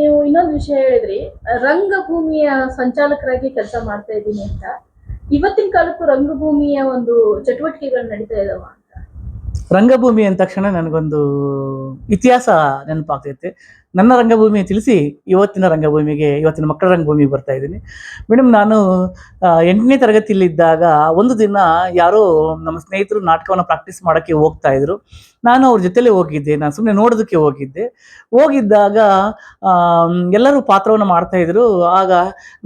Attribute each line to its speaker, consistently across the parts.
Speaker 1: ನೀವು ಇನ್ನೊಂದು ವಿಷಯ ಹೇಳಿದ್ರಿ, ರಂಗಭೂಮಿಯ ಸಂಚಾಲಕರಾಗಿ ಕೆಲಸ ಮಾಡ್ತಾ ಇದ್ದೀನಿ ಅಂತ. ಇವತ್ತಿನ ಕಾಲಕ್ಕೂ ರಂಗಭೂಮಿಯ ಒಂದು ಚಟುವಟಿಕೆಗಳು ನಡೀತಾ ಇದಾವ ಅಂತ.
Speaker 2: ರಂಗಭೂಮಿ ಅಂದ ತಕ್ಷಣ ನನಗೊಂದು ಇತಿಹಾಸ ನೆನಪಾಗ್ತೈತೆ. ನನ್ನ ರಂಗಭೂಮಿ ತಿಳಿಸಿ, ಇವತ್ತಿನ ರಂಗಭೂಮಿಗೆ, ಇವತ್ತಿನ ಮಕ್ಕಳ ರಂಗಭೂಮಿಗೆ ಬರ್ತಾ ಇದ್ದೀನಿ. ಮೇಡಮ್ ನಾನು ಎಂಟನೇ ತರಗತಿಯಲ್ಲಿದ್ದಾಗ ಒಂದು ದಿನ ಯಾರೋ ನಮ್ಮ ಸ್ನೇಹಿತರು ನಾಟಕವನ್ನು ಪ್ರಾಕ್ಟೀಸ್ ಮಾಡೋಕ್ಕೆ ಹೋಗ್ತಾ ಇದ್ರು. ನಾನು ಅವ್ರ ಜೊತೆಲೇ ಹೋಗಿದ್ದೆ, ನಾನು ಸುಮ್ಮನೆ ನೋಡೋದಕ್ಕೆ ಹೋಗಿದ್ದೆ. ಹೋಗಿದ್ದಾಗ ಎಲ್ಲರೂ ಪಾತ್ರವನ್ನು ಮಾಡ್ತಾ ಇದ್ರು. ಆಗ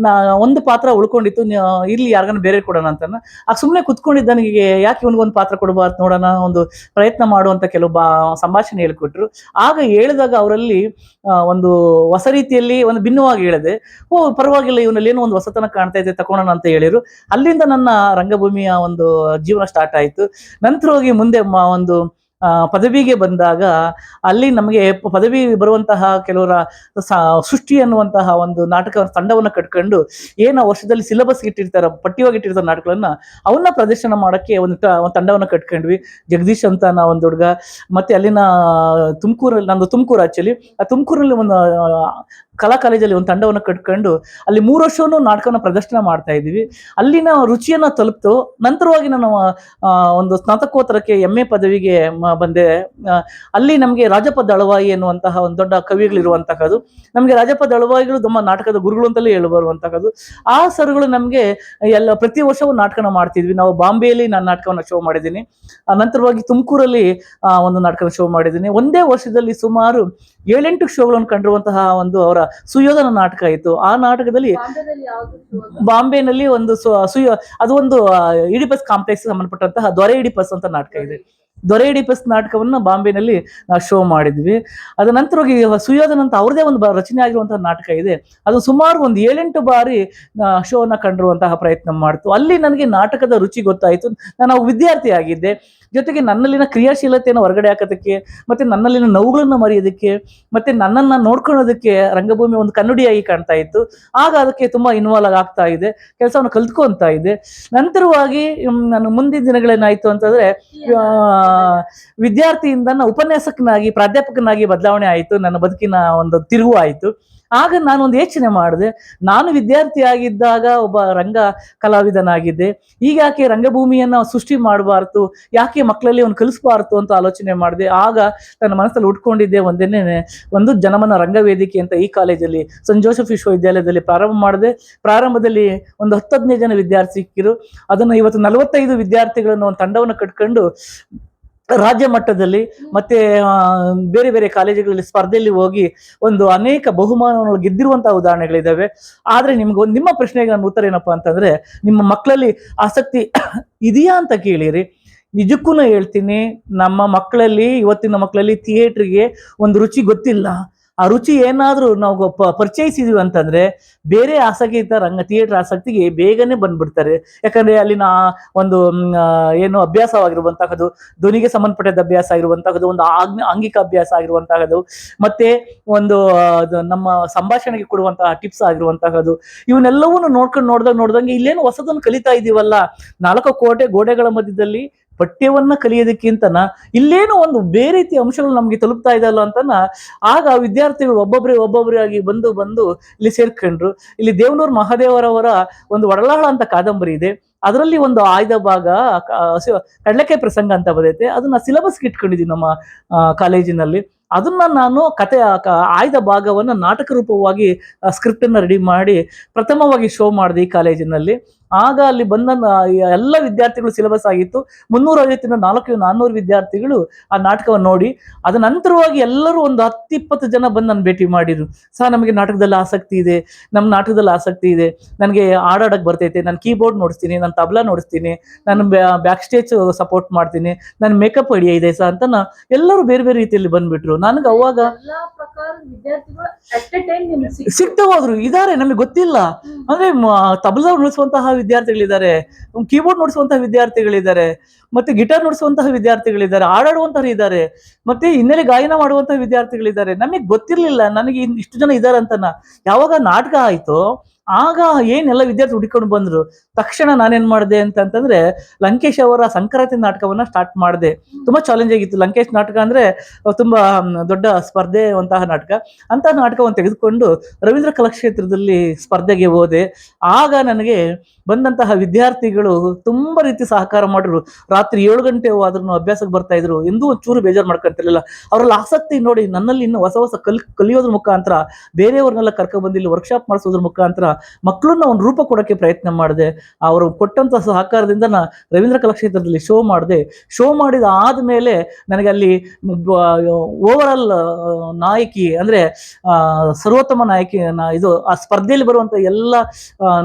Speaker 2: ನಾ, ಒಂದು ಪಾತ್ರ ಉಳ್ಕೊಂಡಿತ್ತು ಇಲ್ಲಿ ಯಾರಿಗಾನ ಬೇರೆ ಕೊಡೋಣ ಅಂತ ಆಗ ಸುಮ್ಮನೆ ಕುತ್ಕೊಂಡಿದ್ದ ನನಗೆ, ಯಾಕೆ ಇವನಿಗೊಂದು ಪಾತ್ರ ಕೊಡಬಾರ್ದು ನೋಡೋಣ, ಒಂದು ಪ್ರಯತ್ನ ಮಾಡುವಂಥ ಕೆಲವು ಬಾ, ಸಂಭಾಷಣೆ ಹೇಳ್ಕೊಟ್ರು. ಆಗ ಹೇಳಿದಾಗ ಅವರಲ್ಲಿ ಒಂದು ಹೊಸ ರೀತಿಯಲ್ಲಿ ಒಂದು ಭಿನ್ನವಾಗಿ ಹೇಳಿದೆ. ಓ, ಪರವಾಗಿಲ್ಲ, ಇವನಲ್ಲಿ ಏನೋ ಒಂದು ಹೊಸತನ ಕಾಣ್ತಾ ಇದೆ ತಗೊಳ್ಳೋಣ ಅಂತ ಹೇಳಿರು ಅಲ್ಲಿಂದ ನನ್ನ ರಂಗಭೂಮಿಯ ಒಂದು ಜೀವನ ಸ್ಟಾರ್ಟ್ ಆಯಿತು. ನಂತರ ಹೋಗಿ ಮುಂದೆ ಒಂದು ಪದವಿಗೆ ಬಂದಾಗ ಅಲ್ಲಿ ನಮಗೆ ಪದವಿ ಬರುವಂತಹ ಕೆಲವರ ಸೃಷ್ಟಿ ಅನ್ನುವಂತಹ ಒಂದು ನಾಟಕ ತಂಡವನ್ನು ಕಟ್ಕೊಂಡು ಏನು ವರ್ಷದಲ್ಲಿ ಸಿಲೆಬಸ್ ಇಟ್ಟಿರ್ತಾರ ಪಟ್ಟಿಯಾಗಿ ಇಟ್ಟಿರ್ತಾರ ನಾಟಕಗಳನ್ನ ಅವನ್ನ ಪ್ರದರ್ಶನ ಮಾಡಕ್ಕೆ ಒಂದು ತಂಡವನ್ನು ಕಟ್ಕೊಂಡ್ವಿ. ಜಗದೀಶ್ ಅಂತ ನಾ ಒಂದು ಹುಡುಗ. ಮತ್ತೆ ಅಲ್ಲಿನ ತುಮಕೂರಲ್ಲಿ, ನಂದು ತುಮಕೂರು ಆಕ್ಚುಲಿ ಆ ತುಮಕೂರಲ್ಲಿ ಒಂದು ಕಲಾ ಕಾಲೇಜಲ್ಲಿ ಒಂದು ತಂಡವನ್ನು ಕಟ್ಕೊಂಡು ಅಲ್ಲಿ ಮೂರು ವರ್ಷವನ್ನು ನಾಟಕನ ಪ್ರದರ್ಶನ ಮಾಡ್ತಾ ಇದ್ದೀವಿ. ಅಲ್ಲಿನ ರುಚಿಯನ್ನ ತಲುಪ್ತು. ನಂತರವಾಗಿ ನಾನು ಒಂದು ಸ್ನಾತಕೋತ್ತರಕ್ಕೆ ಎಂ ಎ ಪದವಿಗೆ ಬಂದೆ. ಅಲ್ಲಿ ನಮಗೆ ರಾಜಪ್ಪ ದಳವಾಯಿ ಎನ್ನುವಂತಹ ಒಂದು ದೊಡ್ಡ ಕವಿಗಳಿರುವಂತಹದ್ದು. ನಮಗೆ ರಾಜಪ್ಪ ದಳವಾಯಿಗಳು ನಮ್ಮ ನಾಟಕದ ಗುರುಗಳು ಅಂತಲೇ ಹೇಳಿ ಬರುವಂತಹದ್ದು. ಆ ಸರ್ಗಳು ನಮಗೆ ಎಲ್ಲ, ಪ್ರತಿ ವರ್ಷವೂ ನಾಟಕನ ಮಾಡ್ತಿದ್ವಿ. ನಾವು ಬಾಂಬೆಯಲ್ಲಿ ನಾನು ನಾಟಕವನ್ನು ಶೋ ಮಾಡಿದ್ದೀನಿ. ನಂತರವಾಗಿ ತುಮಕೂರಲ್ಲಿ ಒಂದು ನಾಟಕನ ಶೋ ಮಾಡಿದ್ದೀನಿ. ಒಂದೇ ವರ್ಷದಲ್ಲಿ ಸುಮಾರು ಏಳೆಂಟು ಶೋಗಳನ್ನು ಕಂಡಿರುವಂತಹ ಒಂದು ಅವರ ಸುಯೋಧನ ನಾಟಕ ಇತ್ತು. ಆ ನಾಟಕದಲ್ಲಿ ಬಾಂಬೆನಲ್ಲಿ ಒಂದು ಸುಯ ಅದು ಒಂದು ಇಡಿಪಸ್ ಕಾಂಪ್ಲೆಕ್ಸ್ ಸಂಬಂಧಪಟ್ಟಂತಹ ದೊರೆ ಇಡಿಪಸ್ ಅಂತ ನಾಟಕ ಇದೆ. ದೊರೆ ನಾಟಕವನ್ನು ಬಾಂಬೆನಲ್ಲಿ ನಾವು ಶೋ ಮಾಡಿದ್ವಿ. ಅದ ನಂತರ ಹೋಗಿ ಸುಯೋಧನ ಅಂತ ಅವ್ರದೇ ಒಂದು ರಚನೆ ಆಗಿರುವಂತಹ ನಾಟಕ ಇದೆ. ಅದು ಸುಮಾರು ಒಂದು ಏಳೆಂಟು ಬಾರಿ ಶೋನ ಕಂಡಿರುವಂತಹ ಪ್ರಯತ್ನ ಮಾಡ್ತು. ಅಲ್ಲಿ ನನಗೆ ನಾಟಕದ ರುಚಿ ಗೊತ್ತಾಯಿತು. ನಾನು ವಿದ್ಯಾರ್ಥಿ ಆಗಿದ್ದೆ. ಜೊತೆಗೆ ನನ್ನಲ್ಲಿನ ಕ್ರಿಯಾಶೀಲತೆಯನ್ನು ಹೊರಗಡೆ ಹಾಕೋದಕ್ಕೆ ಮತ್ತೆ ನನ್ನಲ್ಲಿನ ನೋವುಗಳನ್ನು ಮರೆಯೋದಕ್ಕೆ ಮತ್ತೆ ನನ್ನನ್ನ ನೋಡ್ಕೊಳ್ಳೋದಕ್ಕೆ ರಂಗಭೂಮಿ ಒಂದು ಕನ್ನಡಿಯಾಗಿ ಕಾಣ್ತಾ ಇತ್ತು. ಆಗ ಅದಕ್ಕೆ ತುಂಬಾ ಇನ್ವಾಲ್ವ್ ಆಗ್ತಾ ಇದೆ. ಕೆಲಸವನ್ನು ಕಲ್ತ್ಕೊಂತಾ ಇದೆ. ನಂತರವಾಗಿ ನಾನು ಮುಂದಿನ ದಿನಗಳೇನಾಯ್ತು ಅಂತಂದ್ರೆ ಆ, ವಿದ್ಯಾರ್ಥಿಯಿಂದ ಉಪನ್ಯಾಸಕನಾಗಿ, ಪ್ರಾಧ್ಯಾಪಕನಾಗಿ ಬದಲಾವಣೆ ಆಯಿತು, ನನ್ನ ಬದುಕಿನ ಒಂದು ತಿರುವು ಆಯಿತು. ಆಗ ನಾನು ಒಂದು ಯೋಚನೆ ಮಾಡಿದೆ, ನಾನು ವಿದ್ಯಾರ್ಥಿಯಾಗಿದ್ದಾಗ ಒಬ್ಬ ರಂಗ ಕಲಾವಿದನಾಗಿದ್ದೆ. ಈಗ ಯಾಕೆ ರಂಗಭೂಮಿಯನ್ನು ಸೃಷ್ಟಿ ಮಾಡಬಾರ್ದು, ಯಾಕೆ ಮಕ್ಕಳಲ್ಲಿ ಒಂದು ಕಲಿಸಬಾರ್ದು ಅಂತ ಆಲೋಚನೆ ಮಾಡಿದೆ. ಆಗ ನನ್ನ ಮನಸ್ಸಲ್ಲಿ ಉಟ್ಕೊಂಡಿದ್ದೆ, ಒಂದೇನೆ, ಒಂದು ಜನಮನ ರಂಗವೇದಿಕೆ ಅಂತ ಈ ಕಾಲೇಜಲ್ಲಿ ಸಂತ್ ಜೋಸೆಫ್ ವಿಶ್ವವಿದ್ಯಾಲಯದಲ್ಲಿ ಪ್ರಾರಂಭ ಮಾಡಿದೆ. ಪ್ರಾರಂಭದಲ್ಲಿ ಒಂದು ಹತ್ತು ಹದಿನೈದು ಜನ ವಿದ್ಯಾರ್ಥಿ ಸಿಕ್ಕಿರು ಅದನ್ನು ಇವತ್ತು ನಲವತ್ತೈದು ವಿದ್ಯಾರ್ಥಿಗಳನ್ನು ಒಂದು ತಂಡವನ್ನು ಕಟ್ಕೊಂಡು ರಾಜ್ಯ ಮಟ್ಟದಲ್ಲಿ ಮತ್ತೆ ಬೇರೆ ಬೇರೆ ಕಾಲೇಜುಗಳಲ್ಲಿ ಸ್ಪರ್ಧೆಯಲ್ಲಿ ಹೋಗಿ ಒಂದು ಅನೇಕ ಬಹುಮಾನವನ್ನು ಗೆದ್ದಿರುವಂತಹ ಉದಾಹರಣೆಗಳಿದ್ದಾವೆ ಆದ್ರೆ ನಿಮ್ಗೆ ನಿಮ್ಮ ಪ್ರಶ್ನೆಗೆ ನನ್ನ ಉತ್ತರ ಏನಪ್ಪಾ ಅಂತಂದ್ರೆ ನಿಮ್ಮ ಮಕ್ಕಳಲ್ಲಿ ಆಸಕ್ತಿ ಇದೆಯಾ ಅಂತ ಕೇಳಿರಿ. ನಿಜಕ್ಕೂ ಹೇಳ್ತೀನಿ ನಮ್ಮ ಮಕ್ಕಳಲ್ಲಿ ಇವತ್ತಿನ ಮಕ್ಕಳಲ್ಲಿ ಥಿಯೇಟ್ರಿಗೆ ಒಂದು ರುಚಿ ಗೊತ್ತಿಲ್ಲ. ಆ ರುಚಿ ಏನಾದ್ರೂ ನಾವು ಪರಿಚಯಿಸಿದೀವಿ ಅಂತಂದ್ರೆ ಬೇರೆ ಆಸಕ್ತಿ ರಂಗ ಥಿಯೇಟರ್ ಆಸಕ್ತಿಗೆ ಬೇಗನೆ ಬಂದ್ಬಿಡ್ತಾರೆ. ಯಾಕಂದ್ರೆ ಅಲ್ಲಿನ ಒಂದು ಏನು ಅಭ್ಯಾಸವಾಗಿರುವಂತಹದ್ದು, ಧ್ವನಿಗೆ ಸಂಬಂಧಪಟ್ಟದ ಅಭ್ಯಾಸ ಆಗಿರುವಂತಹದ್ದು, ಒಂದು ಆಗ್ನ ಆಂಗಿಕ ಅಭ್ಯಾಸ ಆಗಿರುವಂತಹದ್ದು, ಮತ್ತೆ ಒಂದು ನಮ್ಮ ಸಂಭಾಷಣೆಗೆ ಕೊಡುವಂತಹ ಟಿಪ್ಸ್ ಆಗಿರುವಂತಹದ್ದು, ಇವನ್ನೆಲ್ಲವನ್ನು ನೋಡ್ಕೊಂಡು ನೋಡ್ದಾಗ ನೋಡ್ದಂಗೆ ಇಲ್ಲೇನು ಹೊಸದನ್ನು ಕಲಿತಾ ಇದೀವಲ್ಲ. ನಾಲ್ಕು ಕೋಟೆ ಗೋಡೆಗಳ ಮಧ್ಯದಲ್ಲಿ ಪಠ್ಯವನ್ನ ಕಲಿಯೋದಕ್ಕಿಂತನ ಇಲ್ಲೇನೋ ಒಂದು ಬೇರೆ ರೀತಿಯ ಅಂಶಗಳು ನಮಗೆ ತಲುಪ್ತಾ ಇದಲ್ಲ ಅಂತನ ಆಗ ವಿದ್ಯಾರ್ಥಿಗಳು ಒಬ್ಬೊಬ್ಬರೇ ಒಬ್ಬೊಬ್ಬರೇ ಆಗಿ ಬಂದು ಬಂದು ಇಲ್ಲಿ ಸೇರ್ಕೊಂಡ್ರು. ಇಲ್ಲಿ ದೇವನೂರು ಮಹಾದೇವರವರ ಒಂದು ಒಡಲಾಳ ಅಂತ ಕಾದಂಬರಿ ಇದೆ. ಅದರಲ್ಲಿ ಒಂದು ಆಯ್ದ ಭಾಗ ಕಡಲೆಕಾಯಿ ಪ್ರಸಂಗ ಅಂತ ಬರೈತೆ ಅದನ್ನ ಸಿಲೆಬಸ್ಗೆ ಇಟ್ಕೊಂಡಿದ್ದೀವಿ ನಮ್ಮ ಕಾಲೇಜಿನಲ್ಲಿ. ಅದನ್ನ ನಾನು ಕತೆ ಆಯ್ದ ಭಾಗವನ್ನ ನಾಟಕ ರೂಪವಾಗಿ ಸ್ಕ್ರಿಪ್ಟ್ ಅನ್ನ ರೆಡಿ ಮಾಡಿ ಪ್ರಥಮವಾಗಿ ಶೋ ಮಾಡಿದೆ ಈ ಕಾಲೇಜಿನಲ್ಲಿ. ಆಗ ಅಲ್ಲಿ ಬಂದ ಎಲ್ಲ ವಿದ್ಯಾರ್ಥಿಗಳು ಸಿಲೆಬಸ್ ಆಗಿತ್ತು. ಮುನ್ನೂರ ಐವತ್ತಿಂದ ನಾಲ್ಕು ನಾನ್ನೂರು ವಿದ್ಯಾರ್ಥಿಗಳು ಆ ನಾಟಕವನ್ನು ನೋಡಿ ಅದ ನಂತರವಾಗಿ ಎಲ್ಲರೂ ಒಂದು ಹತ್ತಿಪ್ಪತ್ತು ಜನ ಬಂದು ನನ್ನ ಭೇಟಿ ಮಾಡಿದ್ರು. ಸಹ ನಮಗೆ ನಾಟಕದಲ್ಲಿ ಆಸಕ್ತಿ ಇದೆ ನಮ್ಮ ನಾಟಕದಲ್ಲಿ ಆಸಕ್ತಿ ಇದೆ ನನಗೆ ಹಾಡಾಡಕ್ಕೆ ಬರ್ತೈತೆ ನಾನು ಕೀಬೋರ್ಡ್ ನೋಡಿಸ್ತೀನಿ ನಾನು ತಬಲಾ ನೋಡಿಸ್ತೀನಿ ನಾನು ಬ್ಯಾಕ್ ಸ್ಟೇಜ್ ಸಪೋರ್ಟ್ ಮಾಡ್ತೀನಿ ನನ್ನ ಮೇಕಪ್ ಐಡಿಯಾ ಇದೆ ಸಹ ಅಂತ ನಾ- ಎಲ್ಲರೂ ಬೇರೆ ಬೇರೆ ರೀತಿಯಲ್ಲಿ ಬಂದ್ಬಿಟ್ರು. ನನಗೆ ಅವಾಗ. ಸಿಗ್ತಾ ಹೋದ್ರು. ಇದಾರೆ ನಮಗೆ ಗೊತ್ತಿಲ್ಲ. ಅಂದ್ರೆ ತಬಲಾ ನುಡಿಸುವಂತಹ ವಿದ್ಯಾರ್ಥಿಗಳಿದ್ದಾರೆ ಕೀಬೋರ್ಡ್ ನುಡಿಸುವಂತಹ ವಿದ್ಯಾರ್ಥಿಗಳಿದ್ದಾರೆ, ಮತ್ತೆ ಗಿಟಾರ್ ನುಡಿಸುವಂತಹ ವಿದ್ಯಾರ್ಥಿಗಳಿದ್ದಾರೆ ಹಾಡಾಡುವಂತಹ ಇದ್ದಾರೆ, ಮತ್ತೆ ಹಿನ್ನೆಲೆ ಗಾಯನ ಮಾಡುವಂತಹ ವಿದ್ಯಾರ್ಥಿಗಳಿದ್ದಾರೆ. ನಮಗೆ ಗೊತ್ತಿರಲಿಲ್ಲ, ನನಗೆ ಇಷ್ಟು ಜನ ಇದ್ದಾರೆ ಅಂತನ. ಯಾವಾಗ ನಾಟಕ ಆಯ್ತು, ಆಗ ಏನೆಲ್ಲ ವಿದ್ಯಾರ್ಥಿ ಹುಡುಕೊಂಡು ಬಂದರು. ತಕ್ಷಣ ನಾನೇನು ಮಾಡಿದೆ ಅಂತಂತಂದ್ರೆ, ಲಂಕೇಶ್ ಅವರ ಸಂಕ್ರಾಂತಿ ನಾಟಕವನ್ನ ಸ್ಟಾರ್ಟ್ ಮಾಡಿದೆ. ತುಂಬಾ ಚಾಲೆಂಜ್ ಆಗಿತ್ತು. ಲಂಕೇಶ್ ನಾಟಕ ಅಂದ್ರೆ, ತುಂಬಾ ದೊಡ್ಡ ಸ್ಪರ್ಧೆ ಅಂತಹ ನಾಟಕ. ಅಂತಹ ನಾಟಕವನ್ನು ತೆಗೆದುಕೊಂಡು ರವೀಂದ್ರ ಕಲಾಕ್ಷೇತ್ರದಲ್ಲಿ ಸ್ಪರ್ಧೆಗೆ ಹೋದೆ. ಆಗ ನನಗೆ ಬಂದಂತಹ ವಿದ್ಯಾರ್ಥಿಗಳು ತುಂಬಾ ರೀತಿ ಸಹಕಾರ ಮಾಡಿದ್ರು. ರಾತ್ರಿ ಏಳು ಗಂಟೆ ಆದ್ರೂ ಅಭ್ಯಾಸಕ್ಕೆ ಬರ್ತಾ ಇದ್ರು. ಎಂದೂ ಒಂಚೂರು ಬೇಜಾರು ಮಾಡ್ಕೊಂತಿರ್ಲಿಲ್ಲ. ಅವರಲ್ಲಿ ಆಸಕ್ತಿ ನೋಡಿ ನನ್ನಲ್ಲಿ ಇನ್ನು ಹೊಸ ಹೊಸ ಕಲ್, ಕಲಿಯೋದ್ರ ಮುಖಾಂತರ, ಬೇರೆಯವ್ರನ್ನೆಲ್ಲ ಕರ್ಕೊಂಡ್ ಬಂದಿಲ್ಲ ಇಲ್ಲಿ ವರ್ಕ್ಶಾಪ್ ಮಾಡಿಸೋದ್ರ ಮುಖಾಂತರ ಮಕ್ಕಳನ್ನ ಒಂದು ರೂಪ ಕೊಡೋಕ್ಕೆ ಪ್ರಯತ್ನ ಮಾಡಿದೆ. ಅವರು ಕೊಟ್ಟಂತ ಸಹಕಾರದಿಂದ ನಾ ರವೀಂದ್ರ ಕಲಾಕ್ಷೇತ್ರದಲ್ಲಿ ಶೋ ಮಾಡಿದೆ. ಶೋ ಮಾಡಿದ ಆದ್ಮೇಲೆ ನನಗೆ ಅಲ್ಲಿ ಓವರ್ ಆಲ್ ನಾಯಕಿ ಅಂದ್ರೆ ಸರ್ವೋತ್ತಮ ನಾಯಕಿ ಇದು ಆ ಸ್ಪರ್ಧೆಯಲ್ಲಿ ಬರುವಂತ ಎಲ್ಲ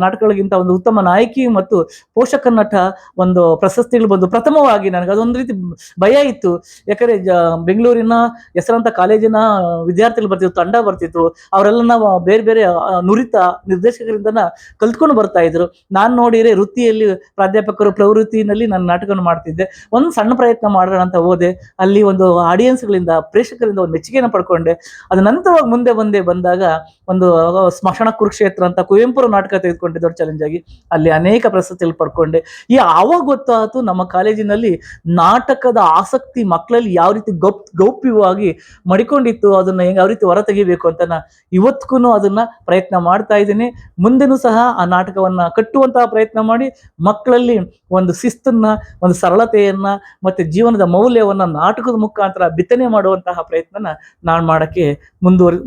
Speaker 2: ನಾಟಕಗಳಿಗಿಂತ ಒಂದು ಉತ್ತಮ ನಾಯಕಿ ಮತ್ತು ಪೋಷಕ ನಟ ಒಂದು ಪ್ರಶಸ್ತಿಗಳು ಬಂದು ಪ್ರಥಮವಾಗಿ ನನಗೆ ಅದೊಂದು ರೀತಿ ಭಯ ಇತ್ತು. ಯಾಕಂದ್ರೆ ಬೆಂಗಳೂರಿನ ಹೆಸರಂತ ಕಾಲೇಜಿನ ವಿದ್ಯಾರ್ಥಿಗಳು ಬರ್ತಿತ್ತು ತಂಡ ಬರ್ತಿತ್ತು. ಅವರೆಲ್ಲ ನಾವು ಬೇರೆ ಬೇರೆ ನುರಿತ ನಿರ್ದೇಶಕರಿಂದ ಕಲ್ತ್ಕೊಂಡು ಬರ್ತಾ ಇದ್ರು. ನಾನು ನೋಡಿದ್ರೆ ವೃತ್ತಿಯಲ್ಲಿ ಪ್ರಾಧ್ಯಾಪಕರು ಪ್ರವೃತ್ತಿನಲ್ಲಿ ನಾನು ನಾಟಕವನ್ನು ಮಾಡ್ತಿದ್ದೆ. ಒಂದು ಸಣ್ಣ ಪ್ರಯತ್ನ ಮಾಡೋಣ ಅಂತ ಹೋದೆ. ಅಲ್ಲಿ ಒಂದು ಆಡಿಯನ್ಸ್ಗಳಿಂದ ಪ್ರೇಕ್ಷಕರಿಂದ ಒಂದು ಮೆಚ್ಚುಗೆಯನ್ನು ಪಡ್ಕೊಂಡೆ. ಅದ ನಂತರವಾಗಿ ಮುಂದೆ ಬಂದೆ ಬಂದಾಗ ಒಂದು ಸ್ಮಶಾನ ಕುರುಕ್ಷೇತ್ರ ಅಂತ ಕುವೆಂಪುರ ನಾಟಕ ತೆಗೆದುಕೊಂಡೆ ದೊಡ್ಡ ಚಾಲೆಂಜ್ ಆಗಿ. ಅಲ್ಲಿ ಅನೇಕ ಪ್ರಶಸ್ತಿಗಳು ಪಡ್ಕೊಂಡೆ. ಈ ಆವಾಗ ಗೊತ್ತಾಯಿತು ನಮ್ಮ ಕಾಲೇಜಿನಲ್ಲಿ ನಾಟಕದ ಆಸಕ್ತಿ ಮಕ್ಕಳಲ್ಲಿ ಯಾವ ರೀತಿ ಗೌಪ್, ಗೌಪ್ಯವಾಗಿ ಮಡಿಕೊಂಡಿತ್ತು, ಅದನ್ನ ಹೆಂಗೆ ಯಾವ ರೀತಿ ಹೊರ ತೆಗಿಬೇಕು ಅಂತ ನಾ ಇವತ್ತಿಗೂ ಅದನ್ನ ಪ್ರಯತ್ನ ಮಾಡ್ತಾ ಇದ್ದೀನಿ. ಮುಂದೆನೂ ಸಹ ಆ ನಾಟಕವನ್ನ ಕಟ್ಟುವಂತಹ ಪ್ರಯತ್ನ ಮಾಡಿ ಮಕ್ಕಳಲ್ಲಿ ಒಂದು ಶಿಸ್ತನ್ನ, ಒಂದು ಸರಳತೆಯನ್ನ ಮತ್ತೆ ಜೀವನದ ಮೌಲ್ಯವನ್ನ ನಾಟಕದ ಮುಖಾಂತರ ಬಿತ್ತನೆ ಮಾಡುವಂತಹ ಪ್ರಯತ್ನನ ನಾನು ಮಾಡಕ್ಕೆ ಮುಂದುವರಿ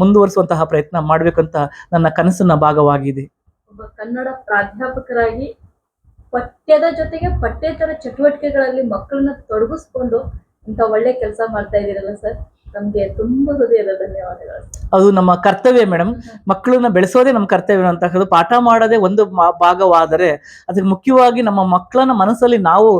Speaker 2: ಮುಂದುವರಿಸುವಂತಹ ಪ್ರಯತ್ನ ಮಾಡಬೇಕಂತ ನನ್ನ ಕನಸಿನ ಭಾಗವಾಗಿದೆ.
Speaker 1: ಒಬ್ಬ ಕನ್ನಡ ಪ್ರಾಧ್ಯಾಪಕರಾಗಿ ಪಠ್ಯದ ಜೊತೆಗೆ ಪಠ್ಯೇತರ ಚಟುವಟಿಕೆಗಳಲ್ಲಿ ಮಕ್ಕಳನ್ನ ತೊಡಗಿಸ್ಕೊಂಡು ಇಂಥ ಒಳ್ಳೆ ಕೆಲಸ ಮಾಡ್ತಾ ಇದ್ದೀರಲ್ಲ ಸರ್? ತುಂಬಾ ಧನ್ಯವಾದಗಳು.
Speaker 2: ಅದು ನಮ್ಮ ಕರ್ತವ್ಯ ಮೇಡಮ್ ಮಕ್ಕಳನ್ನ ಬೆಳೆಸೋದೇ ನಮ್ಮ ಕರ್ತವ್ಯ ಅಂತಕ್ಕಂಥದ್ದು ಪಾಠ ಮಾಡೋದೇ ಒಂದು ಭಾಗವಾದರೆ ಅದಕ್ಕೆ ಮುಖ್ಯವಾಗಿ ನಮ್ಮ ಮಕ್ಕಳನ್ನ ಮನಸ್ಸಲ್ಲಿ ನಾವು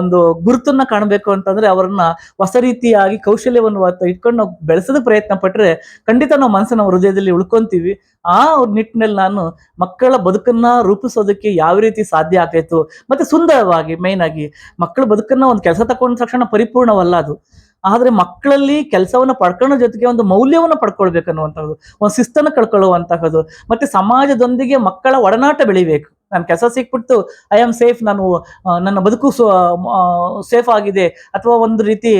Speaker 2: ಒಂದು ಗುರುತನ್ನ ಕಾಣಬೇಕು ಅಂತಂದ್ರೆ ಅವರನ್ನ ಹೊಸ ರೀತಿಯಾಗಿ ಕೌಶಲ್ಯವನ್ನು ಇಟ್ಕೊಂಡು ನಾವು ಪ್ರಯತ್ನ ಪಟ್ರೆ ಖಂಡಿತ ನಾವು ಮನಸ್ಸನ್ನ ಹೃದಯದಲ್ಲಿ ಉಳ್ಕೊಂತೀವಿ. ಆ ನಿಟ್ಟಿನಲ್ಲಿ ನಾನು ಮಕ್ಕಳ ಬದುಕನ್ನ ರೂಪಿಸೋದಕ್ಕೆ ಯಾವ ರೀತಿ ಸಾಧ್ಯ ಆಗ್ತಾಯ್ತು ಮತ್ತೆ ಸುಂದರವಾಗಿ ಮೇನ್ ಆಗಿ ಮಕ್ಕಳ ಬದುಕನ್ನ ಒಂದು ಕೆಲಸ ತಕೊಂಡ ತಕ್ಷಣ ಪರಿಪೂರ್ಣವಲ್ಲ ಅದು. ಆದ್ರೆ ಮಕ್ಕಳಲ್ಲಿ ಕೆಲಸವನ್ನ ಪಡ್ಕೊಳ್ಳೋ ಜೊತೆಗೆ ಒಂದು ಮೌಲ್ಯವನ್ನ ಪಡ್ಕೊಳ್ಬೇಕನ್ನುವಂಥದ್ದು ಒಂದು ಶಿಸ್ತನ್ನು ಕಳ್ಕೊಳ್ಳುವಂತಹದ್ದು, ಮತ್ತೆ ಸಮಾಜದೊಂದಿಗೆ ಮಕ್ಕಳ ಒಡನಾಟ ಬೆಳಿಬೇಕು. ನಾನು ಕೆಲಸ ಸಿಕ್ಬಿಟ್ಟು ಐ ಆಮ್ ಸೇಫ್ ನಾನು ನನ್ನ ಬದುಕು ಸೇಫ್ ಆಗಿದೆ, ಅಥವಾ ಒಂದು ರೀತಿ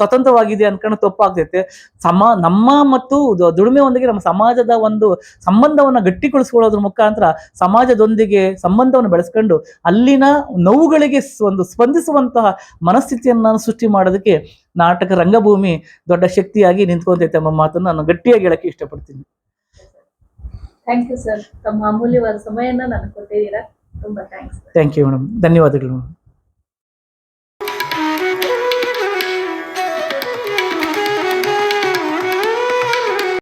Speaker 2: ಸ್ವತಂತ್ರವಾಗಿದೆ ಅನ್ಕೊಂಡು ತಪ್ಪಾಗ್ತೈತೆ. ಸಮ, ನಮ್ಮ ಮತ್ತು ದುಡಿಮೆಯೊಂದಿಗೆ ನಮ್ಮ ಸಮಾಜದ ಒಂದು ಸಂಬಂಧವನ್ನ ಗಟ್ಟಿಗೊಳಿಸ್ಕೊಳ್ಳೋದ್ರ ಮುಖಾಂತರ ಸಮಾಜದೊಂದಿಗೆ ಸಂಬಂಧವನ್ನು ಬೆಳೆಸ್ಕೊಂಡು ಅಲ್ಲಿನ ನೋವುಗಳಿಗೆ ಒಂದು ಸ್ಪಂದಿಸುವಂತಹ ಮನಸ್ಥಿತಿಯನ್ನ ಸೃಷ್ಟಿ ಮಾಡೋದಕ್ಕೆ ನಾಟಕ ರಂಗಭೂಮಿ ದೊಡ್ಡ ಶಕ್ತಿಯಾಗಿ ನಿಂತ್ಕೊಂತೈತೆ ಎಂಬ ಮಾತನ್ನು ನಾನು ಗಟ್ಟಿಯಾಗಿ ಹೇಳಕ್ಕೆ ಇಷ್ಟಪಡ್ತೀನಿ.
Speaker 1: ಥ್ಯಾಂಕ್ ಯು ಸರ್ ತಮ್ಮ ಅಮೂಲ್ಯವಾದ ಸಮಯನ ನನಗೆ ಕೊಟ್ಟಿದ್ದೀರಾ. ತುಂಬಾ ಥ್ಯಾಂಕ್ಸ್
Speaker 2: ಥ್ಯಾಂಕ್ ಯು ಮೇಡಮ್ ಧನ್ಯವಾದಗಳು